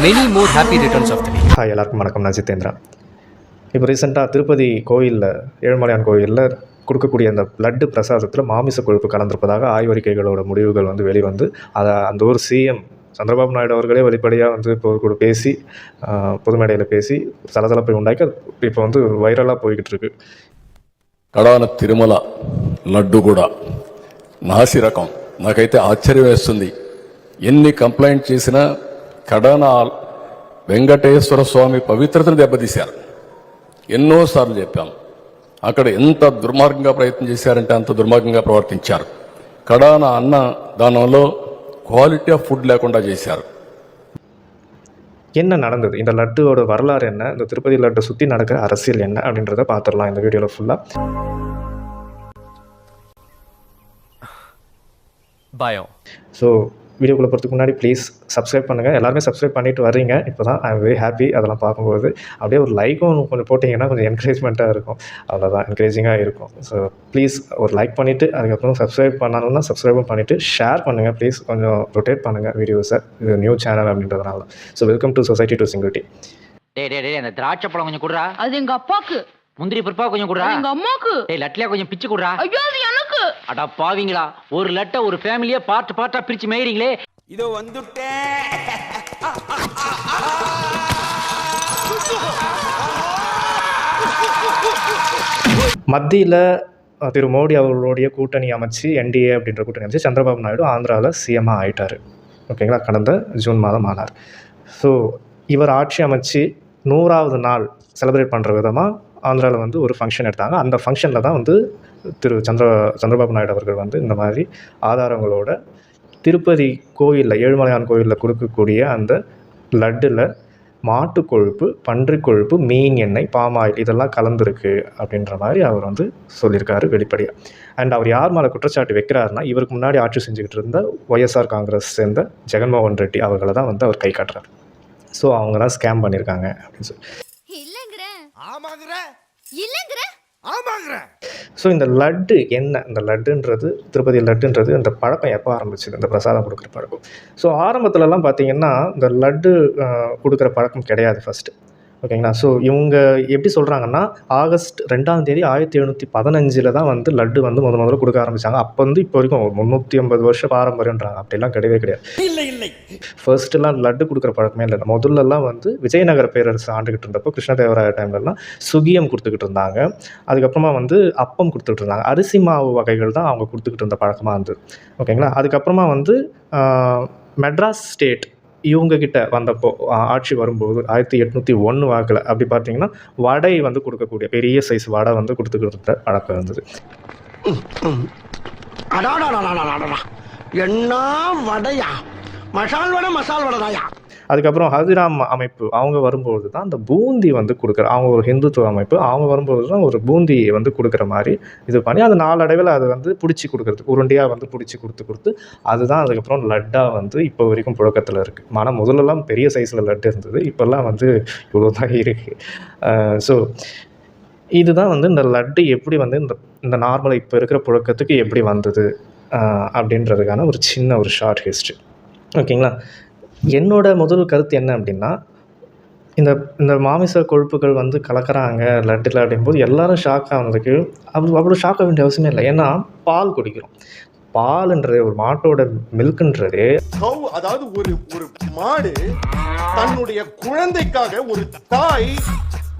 many more happy returns of the day. Hi எல்லாருக்கும் வணக்கம் நான் ஜிதேந்திரா இப்போ ரீசெண்டாக திருப்பதி கோயிலில் ஏழுமலையான் கோயிலில் கொடுக்கக்கூடிய அந்த லட்டு பிரசாதத்தில் மாமிச கொழுப்பு கலந்திருப்பதாக ஆய்வறிக்கைகளோட முடிவுகள் வந்து வெளிவந்து அதை அந்த ஒரு சிஎம் சந்திரபாபு நாயுடு அவர்களே வெளிப்படையாக வந்து இப்போ கூட பேசி ஆஹ், பொது மேடையில் பேசி சலசலப்பை உண்டாக்கி அது இப்போ வந்து வைரலாக போய்கிட்டு இருக்கு కడాన తిరుమల లడ్డు కూడా నాసి రకం నాకైతే ఆశ్చర్యం వేస్తుంది ఎన్ని కంప్లైంట్ చేసినా కడాన వెంకటేశ్వర స్వామి పవిత్రతను దెబ్బతీశారు ఎన్నోసార్లు చెప్పాం అక్కడ ఎంత దుర్మార్గంగా ప్రయత్నం చేశారంటే అంత దుర్మార్గంగా ప్రవర్తించారు కడాన అన్న దానంలో క్వాలిటీ ఆఫ్ ఫుడ్ లేకుండా చేశారు என்ன நடந்தது இந்த லட்டுவோட வரலாறு என்ன இந்த திருப்பதி லட்டை சுற்றி நடக்கிற அரசியல் என்ன அப்படின்றத பார்த்துடலாம் இந்த வீடியோவில் ஃபுல்லாக பயம் ஸோ வீடியோக்குள்ளே போகிறதுக்கு முன்னாடி ப்ளீஸ் சப்ஸ்கிரைப் பண்ணுங்கள். எல்லாருமே சப்ஸ்கிரைப் பண்ணிட்டு வர்றீங்க. இப்போ தான் ஐ வெரி ஹாப்பி அதெல்லாம் பார்க்கும்போது. அப்படியே ஒரு லைக்கும் கொஞ்சம் போட்டிங்கன்னா கொஞ்சம் என்கரேஜ்மெண்ட்டாக இருக்கும். அவ்வளோதான் என்கரேஜிங்காக இருக்கும். ஸோ ப்ளீஸ் ஒரு லைக் பண்ணிவிட்டு அதுக்கப்புறம் சப்ஸ்கிரைப் பண்ணணும்னா சப்ஸ்கிரைபும் பண்ணிவிட்டு ஷேர் பண்ணுங்கள் ப்ளீஸ் கொஞ்சம் ரொட்டேட் பண்ணுங்கள் வீடியோஸை இது நியூ சேனல் அப்படின்றதுனால. So welcome to society to singularity டேய் டேய் டேய் அந்த திராட்சை பழம் கொஞ்சம் குடுறா. அது எங்க அப்பாக்கு. முந்திரி பருப்பா கொஞ்சம் குடுறா. எங்க அம்மாக்கு. டேய் லட்லியா கொஞ்சம் பிச்சு குடுறா. ஐயோ அடா பாவிங்களா? ஒரு லட்டை ஒரு ஃபேமிலியா பார்ட் பார்ட்டா பிரிச்சு மேயறீங்களே. இதோ வந்துட்டேன் மத்தியில் திரு மோடி அவர்களுடைய கூட்டணி அமைச்சு என்டிஏ அப்படின்ற கூட்டணி அமைச்சு சந்திரபாபு நாயுடு ஆந்திராவில் சிஎம்மாக ஆயிட்டார். ஓகேங்களா? கடந்த ஜூன் மாதம் ஆனார். ஸோ இவர் ஆட்சி அமைச்சு நூறாவது நாள் செலிப்ரேட் பண்ணுற விதமாக ஆந்திராவில் வந்து ஒரு ஃபங்க்ஷன் எடுத்தாங்க. அந்த ஃபங்க்ஷனில் தான் வந்து திரு சந்திர சந்திரபாபு நாயுடு அவர்கள் வந்து இந்த மாதிரி ஆதாரங்களோட திருப்பதி கோயிலில் ஏழுமலையான் கோயிலில் கொடுக்கக்கூடிய அந்த லட்டில் மாட்டு கொழுப்பு பன்றி கொழுப்பு மீன் எண்ணெய் பாமாயில் இதெல்லாம் கலந்துருக்கு அப்படின்ற மாதிரி அவர் வந்து சொல்லியிருக்காரு வெளிப்படையாக அண்ட் அவர் யார் மேலே குற்றச்சாட்டு வைக்கிறாருன்னா இவருக்கு முன்னாடி ஆட்சி செஞ்சுக்கிட்டு இருந்த ஒய்எஸ்ஆர் காங்கிரஸ் சேர்ந்த ஜெகன்மோகன் ரெட்டி அவர்களை தான் வந்து அவர் கை காட்டுறாரு. ஸோ அவங்க தான் ஸ்கேம் பண்ணியிருக்காங்க அப்படின்னு சொல்லி இல்லங்கிற. ஆமாங்கிற. இல்லங்கிற. ஆமாங்கிற. ஸோ இந்த லட்டு என்ன? இந்த லட்டுன்றது திருப்பதி லட்டுன்றது இந்த பழக்கம் எப்போ ஆரம்பிச்சது? இந்த பிரசாதம் கொடுக்குற பழக்கம். ஸோ ஆரம்பத்துலலாம் பார்த்தீங்கன்னா இந்த லட்டு கொடுக்குற பழக்கம் கிடையாது ஃபஸ்ட்டு ஓகேங்களா? ஸோ இவங்க எப்படி சொல்கிறாங்கன்னா ஆகஸ்ட் ரெண்டாம் தேதி ஆயிரத்தி எழுநூற்றி பதினஞ்சில் தான் வந்து லட்டு வந்து முத முதல்ல கொடுக்க ஆரம்பித்தாங்க அப்போ வந்து இப்போ வரைக்கும் முந்நூற்றி ஐம்பது வருஷம் பாரம்பரியன்றாங்க அப்படிலாம் கிடையவே கிடையாது. இல்லை இல்லை. ஃபர்ஸ்ட்லாம் லட்டு கொடுக்குற பழக்கமே இல்லை. முதல்லலாம் வந்து விஜயநகர பேரரசு ஆண்டுகிட்டு இருந்தப்போ கிருஷ்ணதேவராய டைம்லலாம் சுகியம் கொடுத்துக்கிட்டு இருந்தாங்க. அதுக்கப்புறமா வந்து அப்பம் கொடுத்துக்கிட்டு இருந்தாங்க. அரிசி மாவு வகைகள் தான் அவங்க கொடுத்துக்கிட்டு இருந்த பழக்கமாக இருந்தது. ஓகேங்களா? அதுக்கப்புறமா வந்து மெட்ராஸ் ஸ்டேட் இவங்க கிட்ட வந்தப்போ ஆட்சி வரும்போது ஆயிரத்தி எட்நூற்றி ஒன்று வாக்கில் அப்படி பார்த்தீங்கன்னா வடை வந்து கொடுக்கக்கூடிய பெரிய சைஸ் வடை வந்து கொடுத்துக்கிட்டு வழக்கம் இருந்தது. என்ன வடையா? மசால் வடை மசால் வடைதாயா? அதுக்கப்புறம் ஹல்திராம் அமைப்பு அவங்க வரும்போது தான் அந்த பூந்தி வந்து கொடுக்குற அவங்க ஒரு ஹிந்துத்துவ அமைப்பு அவங்க வரும்போது தான் ஒரு பூந்தி வந்து கொடுக்குற மாதிரி இது பண்ணி அது நாளடைவில் அது வந்து பிடிச்சி கொடுக்குறது உருண்டையாக வந்து பிடிச்சி கொடுத்து கொடுத்து அதுதான் அதுக்கப்புறம் லட்டாக வந்து இப்போ வரைக்கும் புழக்கத்தில் இருக்குது ஆனால் முதல்லலாம் பெரிய சைஸில் லட்டு இருந்தது இப்போல்லாம் வந்து இவ்வளோ தான் இருக்குது ஸோ இதுதான் வந்து இந்த லட்டு எப்படி வந்து இந்த இந்த நார்மலாக இப்போ இருக்கிற புழக்கத்துக்கு எப்படி வந்தது அப்படின்றதுக்கான ஒரு சின்ன ஒரு ஷார்ட் ஹிஸ்ட்ரி ஓகேங்களா என்னோட முதல் கருத்து என்ன அப்படின்னா இந்த இந்த மாமிச கொழுப்புகள் வந்து கலக்கிறாங்க லட்டில் அப்படிங்கும்போது எல்லாரும் ஷாக் ஆனதுக்கு அவ்வளோ அவ்வளோ ஷாக் ஆக வேண்டிய அவசியமே இல்லை. ஏன்னா பால் குடிக்கிறோம். பால்ன்றது ஒரு மாட்டோட மில்க்ன்றது அதாவது ஒரு ஒரு மாடு தன்னுடைய குழந்தைக்காக ஒரு தாய்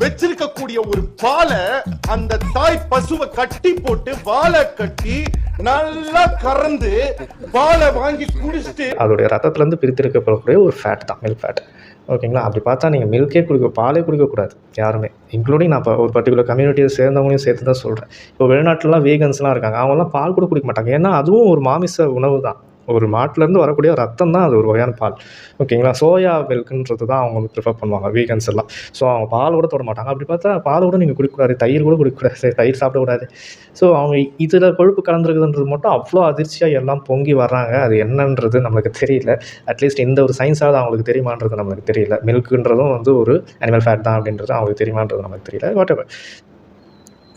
வச்சிருக்கக்கூடிய ஒரு பாலை அந்த தாய் பசுவை கட்டி போட்டு வாழை கட்டி நல்லா கறந்து பாலை வாங்கி குடிச்சிட்டு அதோடைய ரத்தத்துலேருந்து பிரித்தெடுக்கப்படக்கூடிய ஒரு ஃபேட் தான் மில்க் ஃபேட் ஓகேங்களா? அப்படி பார்த்தா நீங்கள் மில்கே குடிக்க பாலே குடிக்கக்கூடாது யாருமே. இன்க்ளூடிங் நான் இப்போ ஒரு பர்டிகுலர் கம்யூனிட்டியை சேர்ந்தவங்களையும் சேர்த்து தான் சொல்கிறேன் இப்போ வெளிநாட்டிலலாம் வீகன்ஸ்லாம் இருக்காங்க அவங்களாம் பால் கூட குடிக்க மாட்டாங்க. ஏன்னா அதுவும் ஒரு மாமிச உணவு தான். ஒரு மாட்டிலேருந்து வரக்கூடிய ரத்தம் தான் அது ஒரு வகையான பால். ஓகேங்களா? சோயா மில்க்குன்றது தான் அவங்க வந்து ப்ரிஃபர் பண்ணுவாங்க வீகன்ஸ் எல்லாம். ஸோ அவங்க பால் கூட தொட மாட்டாங்க. அப்படி பார்த்தா பால் கூட நீங்கள் குடிக்கக்கூடாது தயிர் கூட குடிக்கக்கூடாது தயிர் சாப்பிடக்கூடாது. ஸோ அவங்க இதில் கொழுப்பு கலந்துருக்குதுன்றது மட்டும் அவ்வளோ அதிர்ச்சியாக எல்லாம் பொங்கி வர்றாங்க. அது என்னன்றது நம்மளுக்கு தெரியல. அட்லீஸ்ட் இந்த ஒரு சயின்ஸாவது அவங்களுக்கு தெரியுமான்றது நம்மளுக்கு தெரியல. மில்க்குன்றதும் வந்து ஒரு அனிமல் ஃபேட் தான் அப்படின்றது அவங்களுக்கு தெரியுமான்றது நமக்கு தெரியல. வாட் எவர்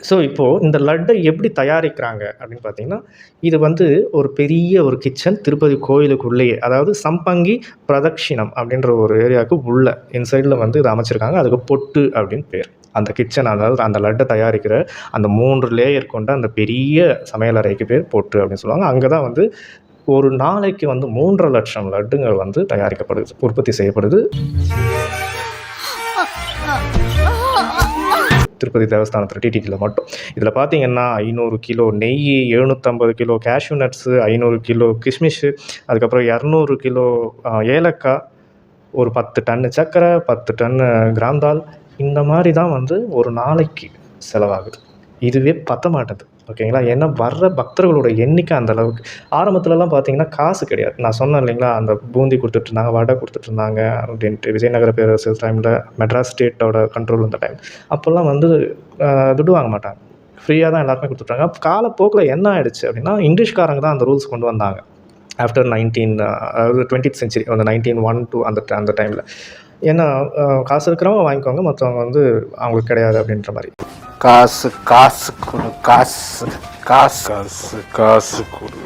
ஸோ இப்போது இந்த லட்டை எப்படி தயாரிக்கிறாங்க அப்படின்னு பார்த்தீங்கன்னா இது வந்து ஒரு பெரிய ஒரு கிச்சன் திருப்பதி கோயிலுக்குள்ளேயே அதாவது சம்பங்கி பிரதக்ஷிணம் அப்படின்ற ஒரு ஏரியாவுக்கு உள்ள இன்சைடில் வந்து இது அமைச்சிருக்காங்க. அதுக்கு பொட்டு அப்படின்னு பேர். அந்த கிச்சன் அதாவது அந்த லட்டை தயாரிக்கிற அந்த மூன்று லேயர் கொண்ட அந்த பெரிய சமையலறைக்கு பேர் பொட்டு அப்படின்னு சொல்லுவாங்க. அங்கே தான் வந்து ஒரு நாளைக்கு வந்து மூன்றரை லட்சம் லட்டுங்கள் வந்து தயாரிக்கப்படுது உற்பத்தி செய்யப்படுது. திருப்பதி தேவஸ்தானத்தில் டிடிடியில் மட்டும். இதில் பார்த்தீங்கன்னா ஐநூறு கிலோ நெய் எழுநூற்றம்பது கிலோ கேஷ்யூ நட்ஸு ஐநூறு கிலோ கிஷ்மிஷு அதுக்கப்புறம் இரநூறு கிலோ ஏலக்காய் ஒரு பத்து டன்னு சர்க்கரை பத்து டன்னு கிராம் தால் இந்த மாதிரி தான் வந்து ஒரு நாளைக்கு செலவாகுது. இதுவே பத்த மாட்டேது ஓகேங்களா? ஏன்னா வர்ற பக்தர்களோட எண்ணிக்கை அந்த அளவுக்கு. ஆரம்பத்துலலாம் பார்த்தீங்கன்னா காசு கிடையாது. நான் சொன்னேன் இல்லைங்களா? அந்த பூந்தி கொடுத்துட்ருந்தாங்க வடை கொடுத்துட்ருந்தாங்க அப்படின்ட்டு. விஜயநகர பேரரசு டைமில் மெட்ராஸ் ஸ்டேட்டோட கண்ட்ரோல் அந்த டைம் அப்போல்லாம் வந்து துடு துட்டு வாங்க மாட்டாங்க ஃப்ரீயாக தான் எல்லாருமே கொடுத்துட்டாங்க காலப்போக்கில் என்ன ஆயிடுச்சு அப்படின்னா இங்கிலீஷ்காரங்க தான் அந்த ரூல்ஸ் கொண்டு வந்தாங்க. ஆஃப்டர் நைன்டீன் அதாவது டுவெண்ட்டி செஞ்சுரி அந்த நைன்டீன் ஒன் டூ அந்த அந்த டைமில் ஏன்னா காசு இருக்கிறவங்க வாங்கிக்கோங்க மற்றவங்க வந்து அவங்களுக்கு கிடையாது அப்படின்ற மாதிரி. காசு காசு கொடு காசு காசு. காசு காசு கொடு.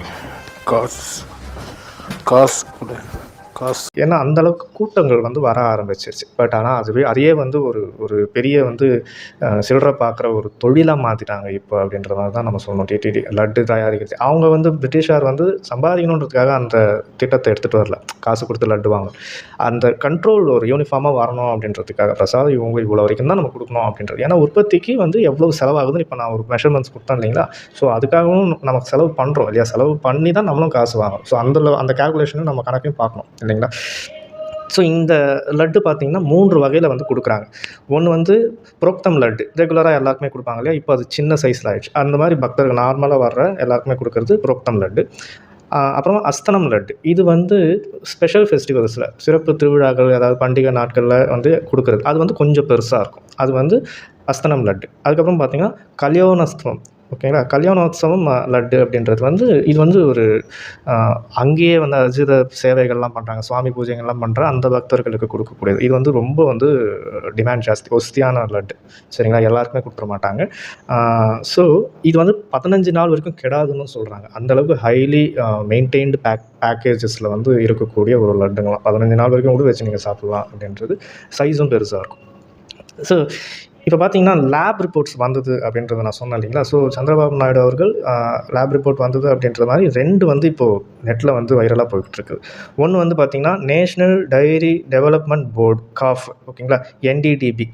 காசு காசு கொடு. காசு ஏன்னா அந்த அளவுக்கு கூட்டங்கள் வந்து வர ஆரம்பிச்சிருச்சு. பட் ஆனால் அதுவே அதையே வந்து ஒரு ஒரு பெரிய வந்து சில்லற சில்லறை பார்க்குற ஒரு தொழிலாக மாற்றிட்டாங்க இப்போ அப்படின்ற மாதிரி தான் நம்ம சொல்லணும். டிடிடி லட்டு தயாரிக்கிறது. அவங்க வந்து பிரிட்டிஷார் வந்து சம்பாதிக்கணுன்றதுக்காக அந்த திட்டத்தை எடுத்துகிட்டு வரல. காசு கொடுத்து லட்டு வாங்க. அந்த கண்ட்ரோல் ஒரு யூனிஃபார்மாக வரணும் அப்படின்றதுக்காக பிரசாதம் இவங்க இவ்வளோ வரைக்கும் தான் நம்ம கொடுக்கணும் அப்படின்றது. ஏன்னா உற்பத்திக்கு வந்து எவ்வளோ செலவாகுதுன்னு இப்போ நான் ஒரு மெஷர்மெண்ட்ஸ் கொடுத்தேன் இல்லைங்களா? ஸோ அதுக்காகவும் நமக்கு செலவு பண்ணுறோம் இல்லையா? செலவு பண்ணி தான் நம்மளும் காசு வாங்கணும். ஸோ அந்த அந்த கேல்குலேஷனும் நம்ம கணக்கையும் பார்க்கணும். இல்லைங்களா? ஸோ இந்த லட்டு பார்த்திங்கன்னா மூன்று வகையில் வந்து கொடுக்குறாங்க. ஒன்று வந்து புரோக்தம் லட்டு. ரெகுலராக எல்லாருக்குமே கொடுப்பாங்க இல்லையா? இப்போ அது சின்ன சைஸில் ஆயிடுச்சு. அந்த மாதிரி பக்தர்கள் நார்மலாக வர்ற எல்லாருக்குமே கொடுக்குறது புரோக்தம் லட்டு. அப்புறமா அப்புறம் அஸ்தனம் லட்டு. இது வந்து ஸ்பெஷல் ஃபெஸ்டிவல்ஸில் சிறப்பு திருவிழாக்கள் அதாவது பண்டிகை நாட்களில் வந்து கொடுக்குறது. அது வந்து கொஞ்சம் பெருசாக இருக்கும். அது வந்து அஸ்தனம் லட்டு. அதுக்கப்புறம் பார்த்திங்கன்னா கல்யாணஸ்தவம் ஓகேங்களா கல்யாணோத்சவம் லட்டு அப்படின்றது வந்து இது வந்து ஒரு அங்கேயே வந்து அஜித சேவைகள்லாம் பண்ணுறாங்க சுவாமி பூஜைகள்லாம் பண்ணுற அந்த பக்தர்களுக்கு கொடுக்கக்கூடியது. இது வந்து ரொம்ப வந்து டிமாண்ட் ஜாஸ்தி. ஒஸ்தியான லட்டு. சரிங்களா? எல்லாருக்குமே கொடுத்துட மாட்டாங்க. ஸோ இது வந்து பதினஞ்சு நாள் வரைக்கும் கெடாதுன்னு சொல்கிறாங்க அந்தளவுக்கு ஹைலி மெயின்டைன்டு பேக் பேக்கேஜஸில் வந்து இருக்கக்கூடிய ஒரு லட்டுங்களாம். பதினஞ்சு நாள் வரைக்கும் கூட வச்சு நீங்கள் சாப்பிட்லாம் அப்படின்றது சைஸும் பெருசாக இருக்கும். ஸோ இப்போ பார்த்தீங்கன்னா லேப் ரிப்போர்ட்ஸ் வந்தது அப்படின்றத நான் சொன்னேன் இல்லைங்களா? ஸோ சந்திரபாபு நாயுடு அவர்கள் லேப் ரிப்போர்ட் வந்தது அப்படின்ற மாதிரி ரெண்டு வந்து இப்போது நெட்டில் வந்து வைரலாக போய்கிட்டுருக்கு ஒன்று வந்து பார்த்திங்கன்னா national dairy development board calf ஓகேங்களா? என்டிடிபி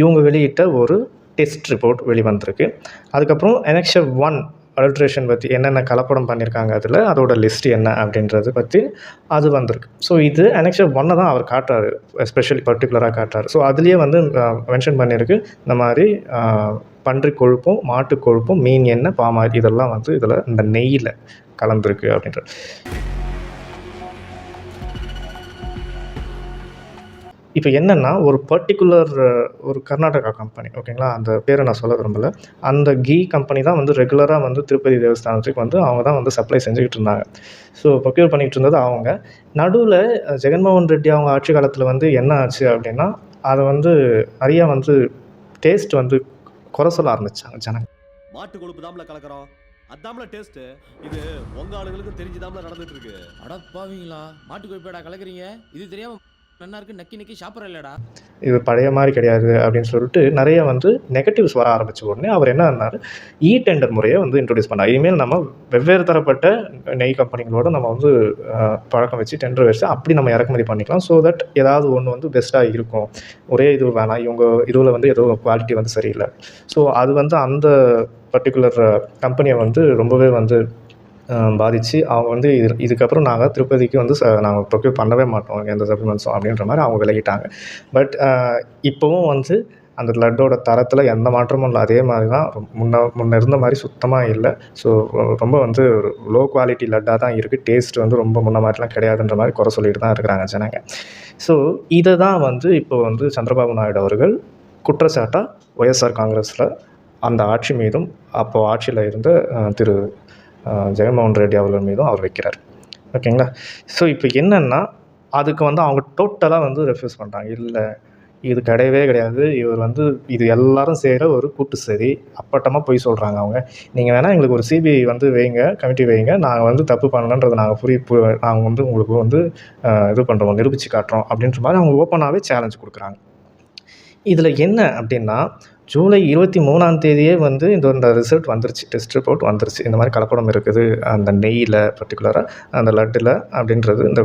இவங்க வெளியிட்ட ஒரு டெஸ்ட் ரிப்போர்ட் வெளிவந்திருக்கு. அதுக்கப்புறம் எனெக்ஷன் ஒன் அல்ட்ரேஷன் பற்றி என்னென்ன கலப்படம் பண்ணியிருக்காங்க அதில் அதோட லிஸ்ட் என்ன அப்படின்றது பற்றி அது வந்திருக்கு. ஸோ இது அனெக்ஷர் ஒன்னை தான் அவர் காட்டுறாரு எஸ்பெஷலி பர்டிகுலராக காட்டுறாரு. ஸோ அதுலேயே வந்து மென்ஷன் பண்ணியிருக்கு இந்த மாதிரி பன்றி கொழுப்பும் மாட்டு கொழுப்பும் மீன் எண்ணெய் பாமாயில் இதெல்லாம் வந்து இதில் இந்த நெய்யில் கலந்துருக்கு அப்படின்றது இப்போ என்னென்னா ஒரு பர்டிகுலர் ஒரு கர்நாடகா கம்பெனி ஓகேங்களா அந்த பேரை நான் சொல்ல விரும்பல. அந்த கீ கம்பெனி தான் வந்து ரெகுலராக வந்து திருப்பதி தேவஸ்தானத்துக்கு வந்து அவங்க தான் வந்து சப்ளை செஞ்சுக்கிட்டு இருந்தாங்க. ஸோ ப்ரொக்யூர் பண்ணிகிட்டு இருந்தது அவங்க. நடுவில் ஜெகன்மோகன் ரெட்டி அவங்க ஆட்சி காலத்தில் வந்து என்ன ஆச்சு அப்படின்னா அதை வந்து நிறையா வந்து டேஸ்ட் வந்து குறை சொல்ல ஆரம்பிச்சாங்க ஜனங்க. மாட்டு கொழுப்பு தாம்ல கலக்குறோம். அதாம்ல டேஸ்ட் இது உங்க ஆளுங்களுக்கு தெரிஞ்சுதாம்ல நடந்துட்டு இருக்கு. அட பாவீங்களா மாட்டு கொழுப்பேடா கலக்குறீங்க? இது தெரியாம நல்லா இருக்கு நக்கி நக்கி சாப்பிட்ற இல்லடா. இது பழைய மாதிரி கிடையாது அப்படின்னு சொல்லிட்டு நிறைய வந்து நெகட்டிவ்ஸ் வர ஆரம்பிச்ச உடனே அவர் என்ன பண்ணார்? இ e டெண்டர் முறையை வந்து இன்ட்ரடியூஸ் பண்ணார். இனிமேல் நம்ம வெவ்வேறு தரப்பட்ட நெய் கம்பெனிகளோட நம்ம வந்து பழக்கம் வச்சு டெண்டர் வச்சு அப்படி நம்ம இறக்குமதி பண்ணிக்கலாம். ஸோ தட் ஏதாவது ஒன்று வந்து பெஸ்ட்டாக இருக்கும். ஒரே இது வேணாம். இவங்க இதுவில் வந்து ஏதோ குவாலிட்டி வந்து சரியில்லை. ஸோ அது வந்து அந்த பர்டிகுலர் கம்பெனியை வந்து ரொம்பவே வந்து பாதித்து அவங்க வந்து இது இதுக்கப்புறம் நாங்கள் திருப்பதிக்கு வந்து ச நாங்கள் ப்ரொக்யூர் பண்ணவே மாட்டோம் எந்த சப்ளிமெண்ட்ஸும் அப்படின்ற மாதிரி அவங்க விலகிட்டாங்க. பட் இப்போவும் வந்து அந்த லட்டோட தரத்தில் எந்த மாற்றமும் இல்லை. அதே மாதிரி தான் முன்ன முன்ன இருந்த மாதிரி சுத்தமாக இல்லை. ஸோ ரொம்ப வந்து ஒரு லோ குவாலிட்டி லட்டாக தான் இருக்குது டேஸ்ட் வந்து ரொம்ப முன்ன மாதிரிலாம் கிடையாதுன்ற மாதிரி குறை சொல்லிட்டு தான் இருக்கிறாங்க ஜனங்க. ஸோ இதை தான் வந்து இப்போ வந்து சந்திரபாபு நாயுடு அவர்கள் குற்றச்சாட்டாக ஒய்எஸ்ஆர் காங்கிரஸில் அந்த ஆட்சி மீதும் அப்போது ஆட்சியில் இருந்த திரு ஜெகன்மோகன் ரெட்டி அவர்கள் மீதும் அவர் வைக்கிறார். ஓகேங்களா ஸோ இப்போ என்னென்னா அதுக்கு வந்து அவங்க டோட்டலாக வந்து ரெஃப்யூஸ் பண்ணுறாங்க இல்லை இது கிடையவே கிடையாது. இவர் வந்து இது எல்லாரும் செய்கிற ஒரு கூட்டு சரி அப்பட்டமாக போய் சொல்கிறாங்க அவங்க. நீங்கள் வேணால் எங்களுக்கு ஒரு சிபிஐ வந்து வைங்க கமிட்டி வைங்க. நாங்கள் வந்து தப்பு பண்ணலன்றதை நாங்கள் புரிய நாங்கள் வந்து உங்களுக்கு வந்து இது பண்ணுறோம் நிரூபித்து காட்டுறோம் அப்படின்ற மாதிரி அவங்க ஓப்பனாகவே சேலஞ்ச் கொடுக்குறாங்க. இதில் என்ன அப்படின்னா ஜூலை இருபத்தி மூணாம் தேதியே வந்து இந்த இந்த ரிசல்ட் வந்துருச்சு டெஸ்ட் ரிப்போர்ட் வந்துருச்சு. இந்த மாதிரி கலப்படம் இருக்குது. அந்த நெய்யில் பர்டிகுலராக அந்த லட்டில் அப்படின்றது இந்த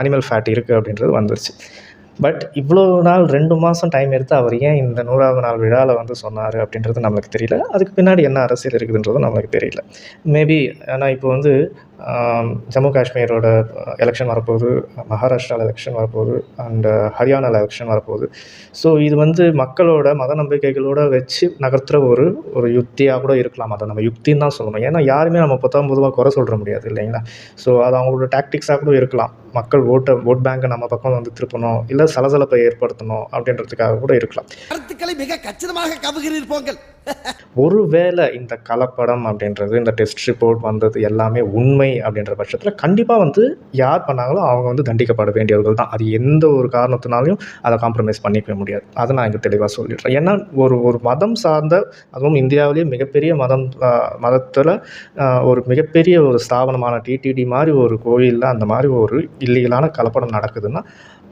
அனிமல் ஃபேட் இருக்குது அப்படின்றது வந்துருச்சு. பட் இவ்வளோ நாள் ரெண்டு மாதம் டைம் எடுத்து அவர் ஏன் இந்த நூறாவது நாள் விழாவில் வந்து சொன்னார் அப்படின்றது நம்மளுக்கு தெரியல. அதுக்கு பின்னாடி என்ன அரசியல் இருக்குதுன்றதும் நம்மளுக்கு தெரியல. மேபி ஆனால் இப்போ வந்து ஜம்மு காஷ்மீரோட எலெக்ஷன் வரப்போகுது மகாராஷ்டிராவில் எலெக்ஷன் வரப்போகுது அண்ட் ஹரியானாவில் எலெக்ஷன் வரப்போகுது. ஸோ இது வந்து மக்களோட மத நம்பிக்கைகளோட வச்சு நகர்த்துற ஒரு ஒரு யுக்தியாக கூட இருக்கலாம். அதை நம்ம யுக்தின்னு தான் சொல்லணும். ஏன்னா யாருமே நம்ம பத்தாம் பொதுவாக குறை சொல்கிற முடியாது இல்லைங்களா? ஸோ அது அவங்களோட டாக்டிக்ஸாக கூட இருக்கலாம். மக்கள் ஓட்டை ஓட் பேங்கை நம்ம பக்கம் வந்து திருப்பணும் இல்லை சலசலப்பை ஏற்படுத்தணும் அப்படின்றதுக்காக கூட இருக்கலாம். கருத்துக்களை மிக கச்சிதமாக கவுகிறீர் போங்கள். ஒருவேளை இந்த கலப்படம் அப்படின்றது இந்த டெஸ்ட் ரிப்போர்ட் வந்தது எல்லாமே உண்மை அப்படின்ற பட்சத்தில் கண்டிப்பாக வந்து யார் பண்ணாங்களோ அவங்க வந்து தண்டிக்கப்பட வேண்டியவர்கள் தான். அது எந்த ஒரு காரணத்தினாலையும் அதை காம்ப்ரமைஸ் பண்ணிக்கவே முடியாது. அதை நான் இங்கே தெளிவாக சொல்லிடுறேன். ஏன்னா ஒரு ஒரு மதம் சார்ந்த அதுவும் இந்தியாவிலேயே மிகப்பெரிய மதம் மதத்தில் ஒரு மிகப்பெரிய ஒரு ஸ்தாபனமான டிடிடி மாதிரி ஒரு கோயிலில் அந்த மாதிரி ஒரு இல்லீகலான கலப்படம் நடக்குதுன்னா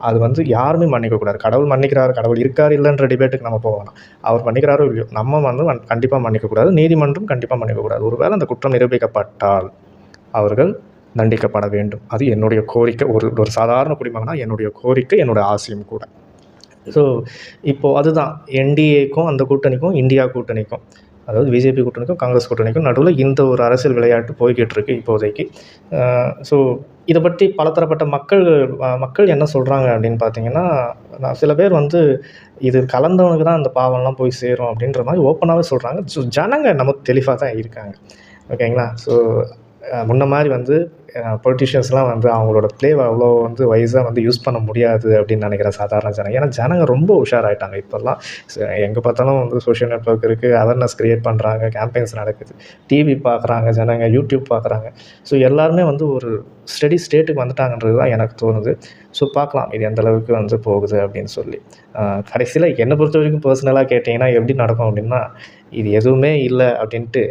அது வந்து யாருமே மன்னிக்கக்கூடாது கடவுள் மன்னிக்கிறார் கடவுள் இருக்கார் இல்லைன்ற டிபேட்டுக்கு நம்ம போகலாம். அவர் மன்னிக்கிறாரோ இல்லையோ நம்ம வந்து கண்டிப்பாக மன்னிக்கக்கூடாது நீதிமன்றம் கண்டிப்பாக மன்னிக்கக்கூடாது ஒருவேளை அந்த குற்றம் நிரூபிக்கப்பட்டால் அவர்கள் தண்டிக்கப்பட வேண்டும். அது என்னுடைய கோரிக்கை. ஒரு ஒரு சாதாரண குடிமகனாக என்னுடைய கோரிக்கை என்னுடைய ஆசையும் கூட. ஸோ இப்போது அதுதான். என்டிஏக்கும் அந்த கூட்டணிக்கும் இந்தியா கூட்டணிக்கும். அதாவது பிஜேபி கூட்டணிக்கும் காங்கிரஸ் கூட்டணிக்கும் நடுவில் இந்த ஒரு அரசியல் விளையாட்டு போய்கிட்டு இருக்கு இப்போதைக்கு ஸோ இதை பற்றி பலதரப்பட்ட மக்கள் மக்கள் என்ன சொல்கிறாங்க அப்படின்னு பார்த்தீங்கன்னா நான் சில பேர் வந்து இது கலந்தவனுக்கு தான் அந்த பாவம்லாம் போய் சேரும் அப்படின்ற மாதிரி ஓப்பனாகவே சொல்கிறாங்க ஸோ ஜனங்க நமக்கு தெளிவாக தான் இருக்காங்க. ஓகேங்களா? ஸோ முன்ன மாதிரி வந்து பொலிட்டிஷியன்ஸ்லாம் வந்து அவங்களோட ப்ளேவை அவ்வளோ வந்து வைஸாக வந்து யூஸ் பண்ண முடியாது அப்படின்னு நினைக்கிறேன் சாதாரண ஜனங்க ஏன்னா ஜனங்க ரொம்ப உஷாராயிட்டாங்க இப்போல்லாம். எங்கே பார்த்தாலும் வந்து சோஷியல் நெட்ஒர்க் இருக்குது அவேர்னஸ் க்ரியேட் பண்ணுறாங்க கேம்பெயின்ஸ் நடக்குது. டிவி பார்க்குறாங்க ஜனங்க யூடியூப் பார்க்குறாங்க. ஸோ எல்லாருமே வந்து ஒரு ஸ்டடி ஸ்டேட்டுக்கு வந்துட்டாங்கன்றது தான் எனக்கு தோணுது. ஸோ பார்க்கலாம் இது எந்த அளவுக்கு வந்து போகுது அப்படின்னு சொல்லி. கடைசியில் என்னை பொறுத்த வரைக்கும் பர்சனலாக கேட்டிங்கன்னா எப்படி நடக்கும் அப்படின்னா இது எதுவுமே இல்லை அப்படின்ட்டு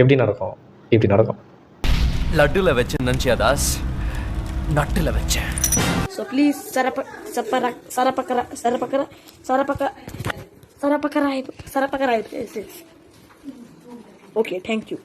எப்படி நடக்கும்? இப்படி நடக்கும். லட்டுல வச்சு நினைச்சியா தாஸ் நட்டுல வச்சேன் ஸோ ப்ளீஸ் சரப்ப சப்பர சரப்பக்கர சரப்பக்கர சரப்பக்க சரப்பக்கராய் சரப்பக்கராய் ஓகே தேங்க்யூ